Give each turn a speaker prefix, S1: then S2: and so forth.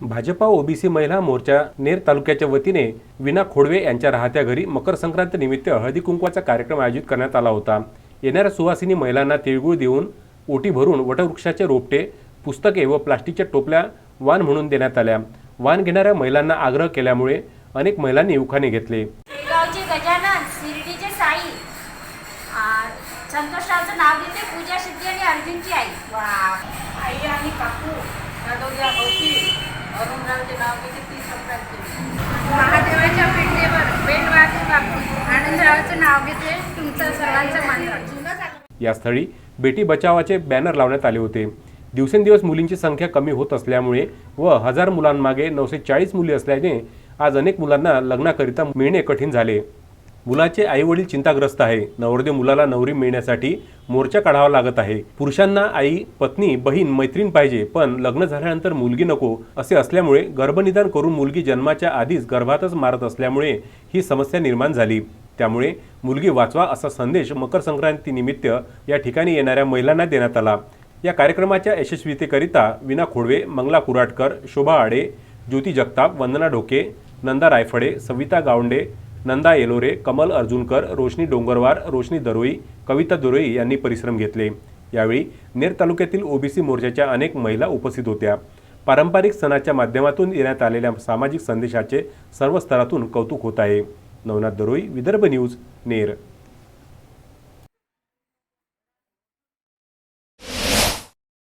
S1: Bhajpa OBC महिला मोर्चा नेर तालुक्याच्या वतीने विना खोडवे यांच्या राहत्या घरी मकर संक्रांत निमित्त हळदी कुंकवाचा कार्यक्रम आयोजित करण्यात आला होता. येणाऱ्या सुवासिनी महिलांना तिळगुळ देऊन ओटी भरून वटवृक्षाचे रोपटे पुस्तके व प्लास्टिकच्या टोपल्या वाण म्हणून देण्यात आल्या. वाण घेणाऱ्या महिलांना आग्रह केल्यामुळे अनेक महिलांनी उखाणे घेतले.
S2: शेगावचे गजानन शिर्डीचे साई आ, संतोषरावचं नाव घेते पूजा सिद्धी आणि अर्जुनची आई.
S3: आई आणि काकू. अरुणरावचे नाव घेते ती संक्रांती
S2: महादेवाच्या पिंडीवर बेलवादी बापू आनंदरावचं नाव घेते तुमचा सर्वांचा मान
S1: या स्थळी बेटी बचावाचे बॅनर लावण्यात आले होते. दिवसेंदिवस मुलींची संख्या कमी होत असल्यामुळे व हजार मुलांमागे नऊशे चाळीस मुली असल्याने आज अनेक मुलांना लग्नाकरिता मिळणे कठीण झाले. मुलाचे आईवडील चिंताग्रस्त आहे. नवरदेव मुलाला नवरी मिळण्यासाठी मोर्चा काढावा लागत आहे. पुरुषांना आई पत्नी बहीण मैत्रीण पाहिजे पण लग्न झाल्यानंतर मुलगी नको असे असल्यामुळे गर्भनिदान करून मुलगी जन्माच्या आधीच गर्भातच मारत असल्यामुळे ही समस्या निर्माण झाली. त्यामुळे मुलगी वाचवा असा संदेश मकर संक्रांतीनिमित्त या ठिकाणी येणाऱ्या महिलांना देण्यात आला. या कार्यक्रमाच्या यशस्वीतेकरिता विना खोडवे मंगला कुराटकर शोभा आडे ज्योती जगताप वंदना ढोके नंदा रायफडे सविता गावंडे नंदा येलोरे कमल अर्जुनकर रोशनी डोंगरवार रोशनी दरोई कविता दरोई यांनी परिश्रम घेतले. यावेळी नेर तालुक्यातील ओबीसी मोर्चाच्या अनेक महिला उपस्थित होत्या. पारंपरिक सणाच्या माध्यमातून देण्यात आलेल्या सामाजिक संदेशाचे सर्व स्तरातून कौतुक होत आहे. नवनाथ दरोई विदर्भ न्यूज नेर.